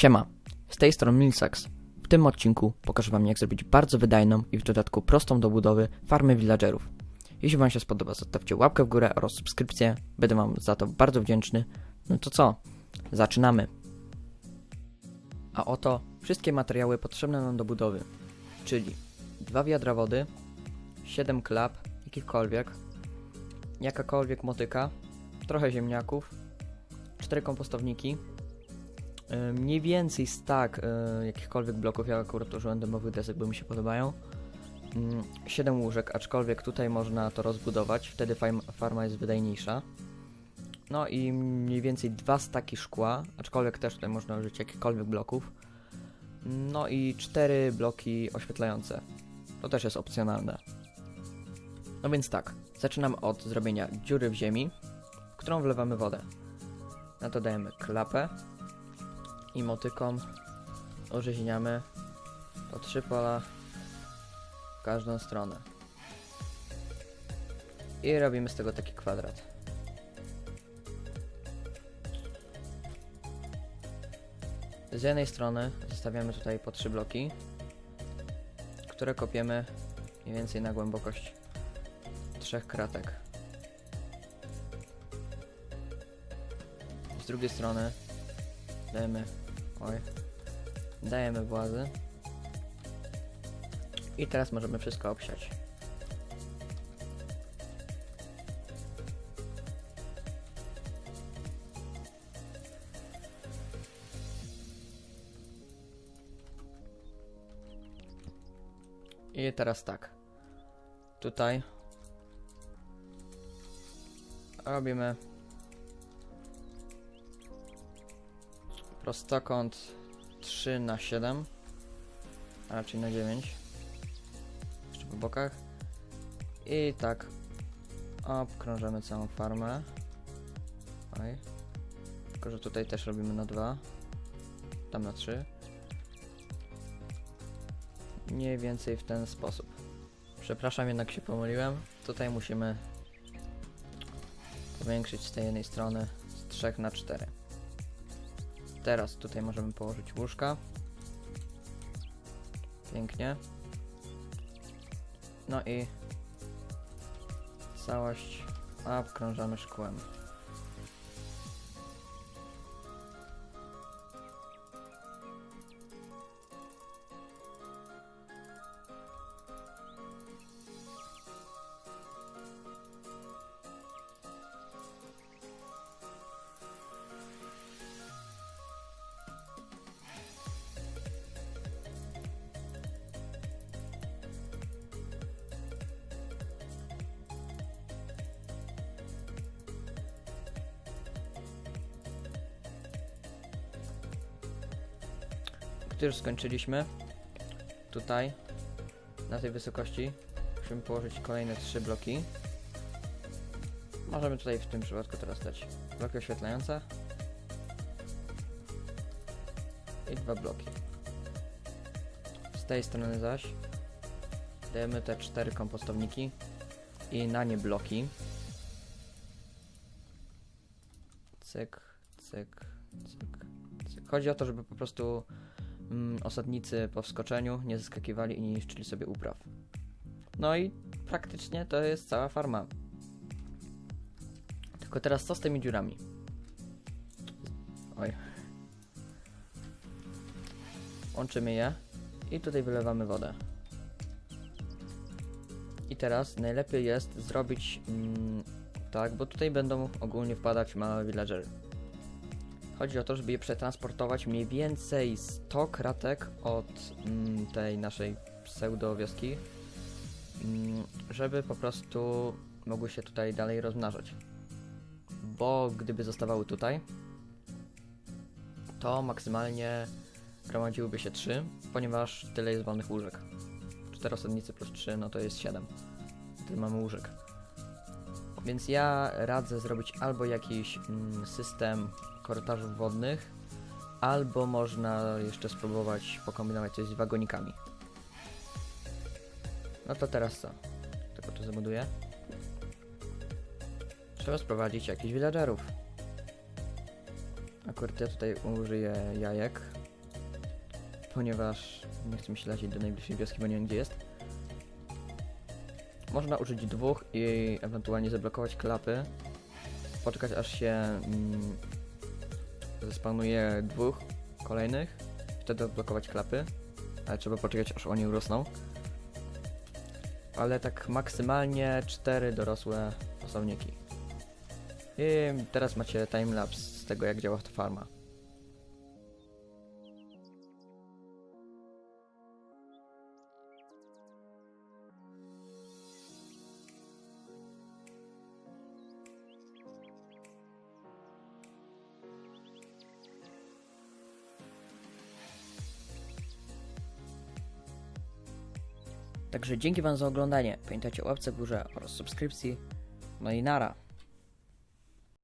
Siema, z tej strony Milsax. W tym odcinku pokażę Wam jak zrobić bardzo wydajną i w dodatku prostą do budowy farmę villagerów. Jeśli Wam się spodoba, zostawcie łapkę w górę oraz subskrypcję, będę Wam za to bardzo wdzięczny. No to co? Zaczynamy! A oto wszystkie materiały potrzebne nam do budowy, czyli dwa wiadra wody, 7 klap, jakichkolwiek, jakakolwiek motyka, trochę ziemniaków, 4 kompostowniki, mniej więcej stack y, jakichkolwiek bloków, ja akurat użyłem demowych desek, bo mi się podobają. 7 łóżek, aczkolwiek tutaj można to rozbudować, wtedy farma jest wydajniejsza. No i mniej więcej dwa staki szkła, aczkolwiek też tutaj można użyć jakichkolwiek bloków. No i cztery bloki oświetlające. To też jest opcjonalne. No więc tak, zaczynam od zrobienia dziury w ziemi, w którą wlewamy wodę. Na to dajemy klapę i motyką orzeźniamy po trzy pola w każdą stronę. I robimy z tego taki kwadrat. Z jednej strony zostawiamy tutaj po trzy bloki, które kopiemy mniej więcej na głębokość trzech kratek. Z drugiej strony dajemy, oj, dajemy włazy i teraz możemy wszystko obsiać. I teraz tak. Tutaj robimy prostokąt 3 na 7 a raczej na 9 jeszcze po bokach. I tak obkrążamy całą farmę. Oj. tylko że tutaj też robimy na 2 tam na 3 mniej więcej w ten sposób. Przepraszam jednak się pomyliłem. Tutaj musimy powiększyć z tej jednej strony z 3 na 4 teraz tutaj możemy położyć łóżka. Pięknie. No i całość obkrążamy szkłem Gdy już skończyliśmy, tutaj, na tej wysokości, musimy położyć kolejne trzy bloki. Możemy tutaj w tym przypadku teraz dać bloki oświetlające i dwa bloki. Z tej strony zaś dajemy te cztery kompostowniki i na nie bloki. Cyk, cyk, cyk, cyk. Chodzi o to, żeby po prostu osadnicy po wskoczeniu nie zeskakiwali i nie niszczyli sobie upraw. No i praktycznie to jest cała farma. Tylko teraz co z tymi dziurami? Oj. Łączymy je i tutaj wylewamy wodę. I teraz najlepiej jest zrobić mm, tak, bo tutaj będą ogólnie wpadać małe villagery. Chodzi o to, żeby je przetransportować mniej więcej 100 kratek od mm, tej naszej pseudo wioski, mm, żeby po prostu mogły się tutaj dalej rozmnażać. Bo gdyby zostawały tutaj, to maksymalnie gromadziłyby się 3, ponieważ tyle jest wolnych łóżek. 4 osadnicy plus 3, no to jest 7. Tyle mamy łóżek. Więc ja radzę zrobić albo jakiś mm, system korytarzów wodnych, albo można jeszcze spróbować pokombinować coś z wagonikami. No to teraz co? Tylko to zabuduję. Trzeba sprowadzić jakichś villagerów. Akurat ja tutaj użyję jajek, ponieważ nie chcę mi się lecieć do najbliższej wioski, bo nie wiem gdzie jest. Można użyć dwóch i ewentualnie zablokować klapy. Poczekać aż się mm, zespanuje dwóch kolejnych. Wtedy odblokować klapy. Ale trzeba poczekać aż oni urosną. Ale tak maksymalnie cztery dorosłe osobniki. I teraz macie timelapse z tego jak działa ta farma. Także dzięki Wam za oglądanie. Pamiętajcie o łapce w górze oraz subskrypcji. No i nara.